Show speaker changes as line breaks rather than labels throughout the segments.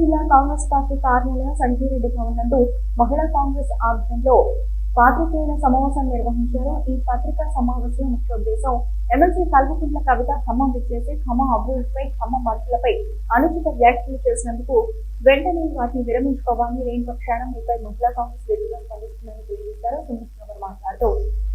జిల్లా కాంగ్రెస్ పార్టీ కార్యాలయం సంజీరెడ్డి భవన్ నందు మహిళా కాంగ్రెస్ ఆధ్వర్యంలో పాత్రికేయుల సమావేశం నిర్వహించారు. ఈ పత్రికా సమావేశం ముఖ్య ఉద్దేశం ఎమ్మెల్సీ కల్వకుంట్ల కవిత ఖమ్మం విచ్చేసి ఖమ్మం అభివృద్ధిపై ఖమ్మం మంత్రులపై అనుచిత వ్యాఖ్యలు చేసినందుకు వెంటనే వాటిని విరమించుకోవాలని లేని క్షణం మీపై మహిళా కాంగ్రెస్ వ్యక్తిగా స్పందిస్తుందని తెలియజేశారు. సుమిత్ మాట్లాడుతూ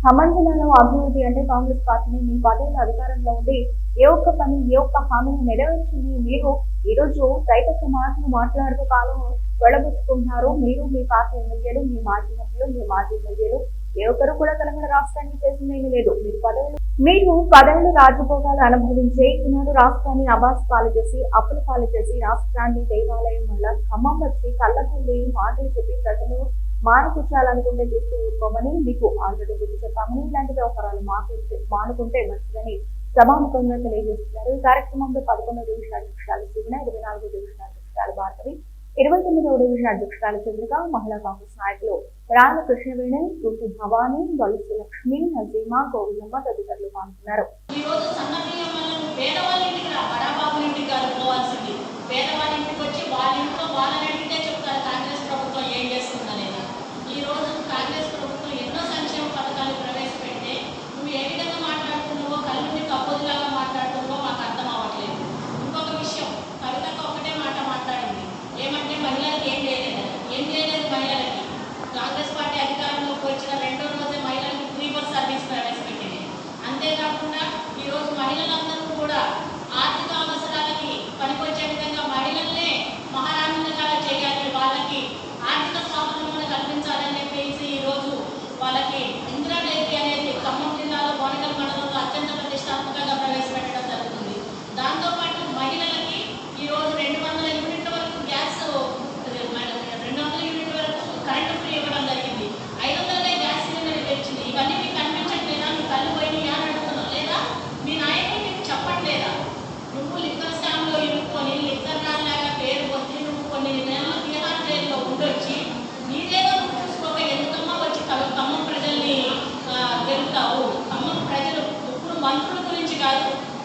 ఖమ్మం జిల్లాలో అభివృద్ధి అంటే కాంగ్రెస్ పార్టీని మీ పదేళ్ళ అధికారంలో ఉండి ఏ ఒక్క పని ఏ ఒక్క హామీని నెరవేర్చింది మీరు ఈరోజు రైతు సమాజం మాట్లాడుతూ కాలం వెళ్ళబుచ్చుకుంటున్నారు మీరు మీ పార్టీ ఎమ్మెల్యేలు మీ మాజీ మంత్రులు మీ మాజీ ఎమ్మెల్యేలు ఏ ఒక్కరు కూడా తెలంగాణ రాష్ట్రానికి చేసిందేమీ లేదు. మీరు పదవులు మీరు పదవులు రాజభోగాలు అనుభవించే ఈనాడు రాష్ట్రాన్ని అబాస్ పాలు చేసి అప్పులు పాలు చేసి రాష్ట్రాన్ని దేవాలయం వల్ల ఖమ్మం వచ్చి కళ్ళకుండి మాటలు చెప్పి ప్రజలు మానుకుంచాలనుకుంటే చూస్తూ ఊరుకోమని మీకు ఆల్రెడీ గుర్తు చెప్పామని ఇలాంటి వ్యవహారాలు మాకు మానుకుంటే మంచిదని సభాముఖంగా తెలియజేస్తున్నారు. ఈ కార్యక్రమంలో పదకొండవ డివిజన్ అధ్యక్షురాలు సుగుణ ఇరవై నాలుగో డివిజన్ అధ్యక్షురాలు భారతవి ఇరవై తొమ్మిదవ డివిజన్ అధ్యక్షురాలు చంద్రిక మహిళా కాంగ్రెస్ నాయకులు రాణ కృష్ణవేణి రూపు భవాని బలుసు లక్ష్మి నజీమా గోవిందమ్మ తదితరులు పాల్గొన్నారు.
పేదవాళ్ళ ఇంటికి వచ్చి వాళ్ళ ఇంట్లో వాళ్ళని అడిగితే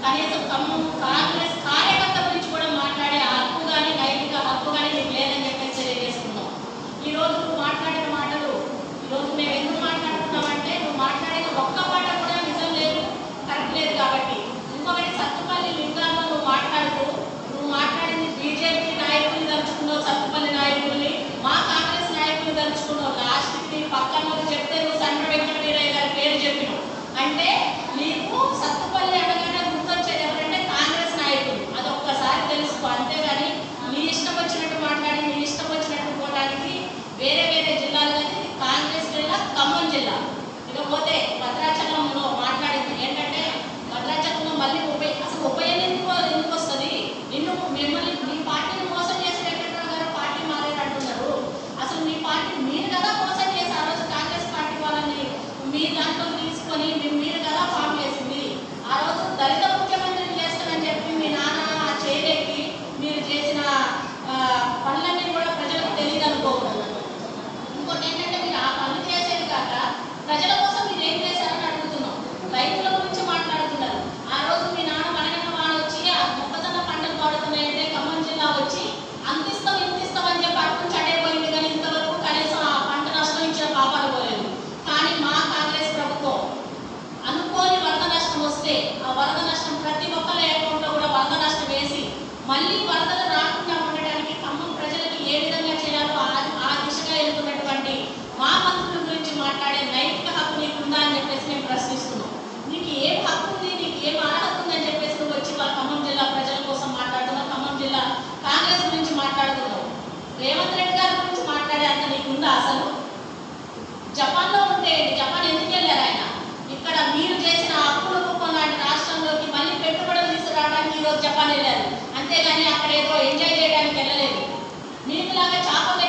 కనీసం కమ్ము కాంగ్రెస్ కార్యకర్త గురించి కూడా మాట్లాడే హక్కు కానీ నైతిక హక్కు కానీ మీకు లేదని చెప్పేసి తెలియజేస్తున్నాం ఈ రోజు నువ్వు మాట్లాడిన మాటలు ఈరోజు మేము ఎందుకు మాట్లాడుతున్నామంటే నువ్వు మాట్లాడిన ఒక్క మాట కూడా నిజం లేదు కరెక్ట్ లేదు కాబట్టి. ఇంకొకటి సత్తుపల్లి లింగాల్లో నువ్వు నువ్వు మాట్లాడింది బీజేపీ నాయకుల్ని తలుచుకున్నావు సత్తుపల్లి నాయకుల్ని. మా కాంగ్రెస్ నాయకుల్ని తలుచుకున్నావు. లాస్ట్కి పక్కన చెప్తే నువ్వు సండ్ర వెంకట પિતા કે ચા પણ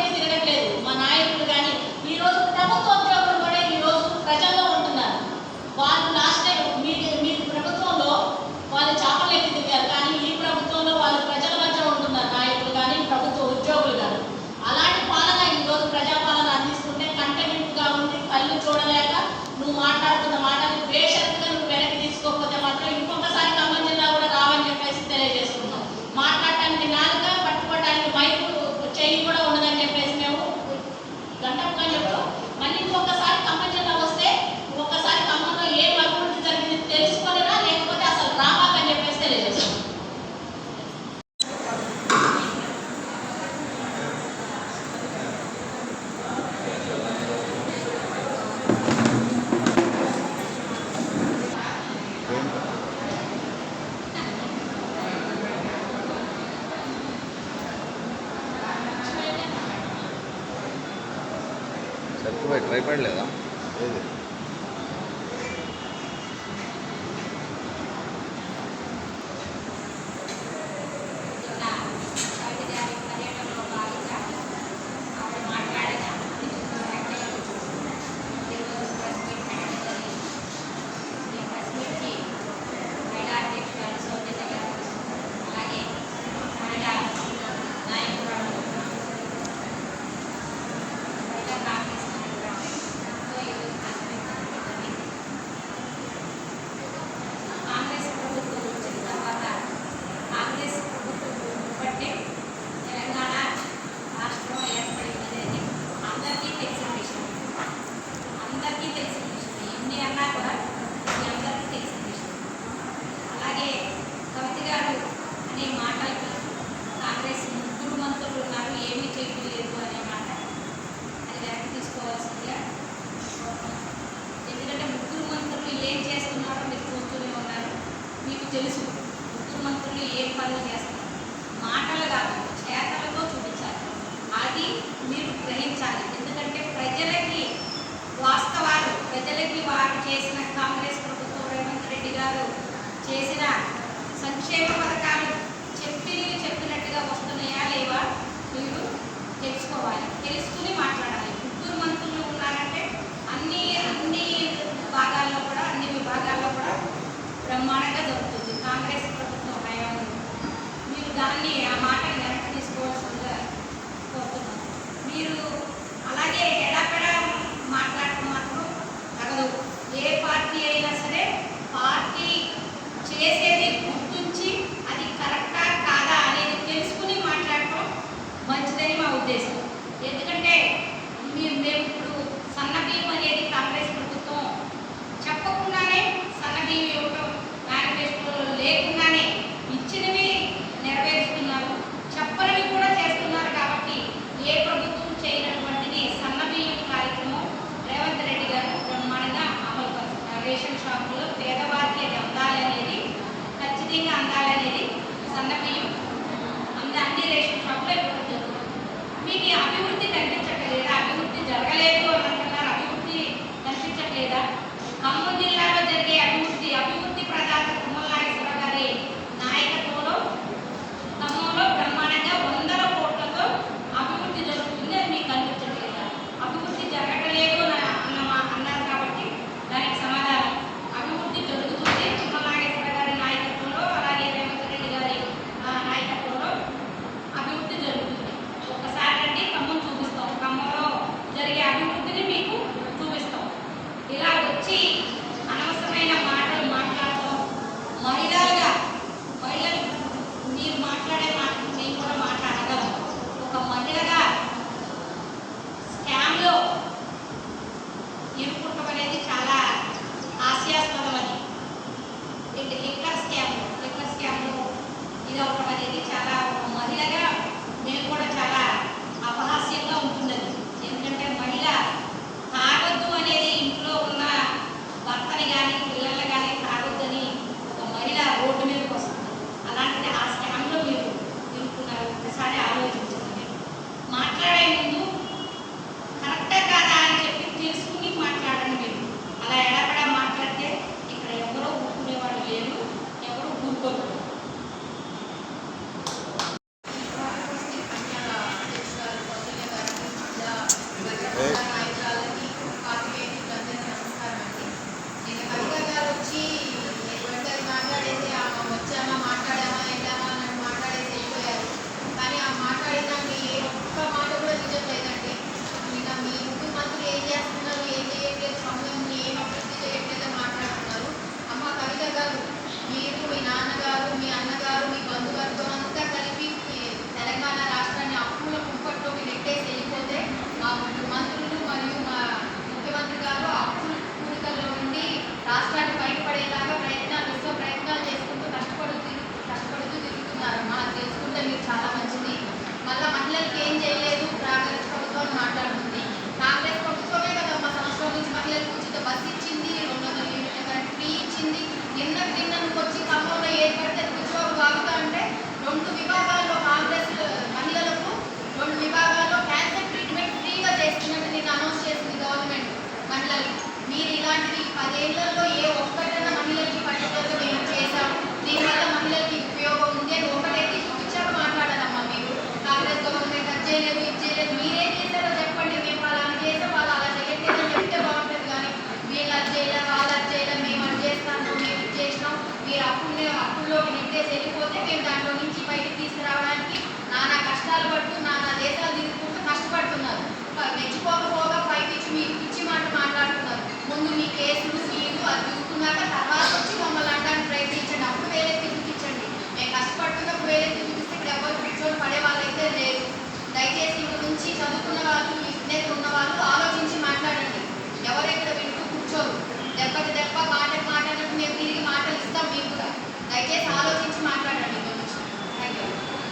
మంచిదని మీకు చూపిస్తాం. ఇలా వచ్చి వచ్చింది. నిన్నకు నిన్న నువ్వు వచ్చి ఖమ్మంలో ఏర్పడితే కూర్చోవు కాకుండా అంటే రెండు విభాగాల్లో కాంగ్రెస్ మహిళలకు రెండు విభాగాల్లో క్యాన్సర్ ట్రీట్మెంట్ ఫ్రీగా చేస్తున్నట్టు నేను అనౌన్స్ చేసింది గవర్నమెంట్ మహిళలు. మీరు ఇలాంటివి పదేళ్ళలో ఏ ఒక్కటైనా మహిళలకి పట్టుదలతో మేము చేశాం దీనివల్ల మహిళలకి ఉపయోగం ఉంది అని ఒకటైతే చూపించాక మాట్లాడారమ్మా మీరు. కాంగ్రెస్ గవర్నమెంట్ అది చేయలేదు ఇది చేయలేదు వదిలేసి వెళ్ళిపోతే మేము దాంట్లో నుంచి బయటకు తీసుకురావడానికి నానా కష్టాలు పడుతూ నానా దేశాలు తిరుగుకుంటూ కష్టపడుతున్నారు. మెచ్చుకోకపోగా పైకి ఇచ్చి పిచ్చి మాట మాట్లాడుతున్నారు. ముందు మీ కేసు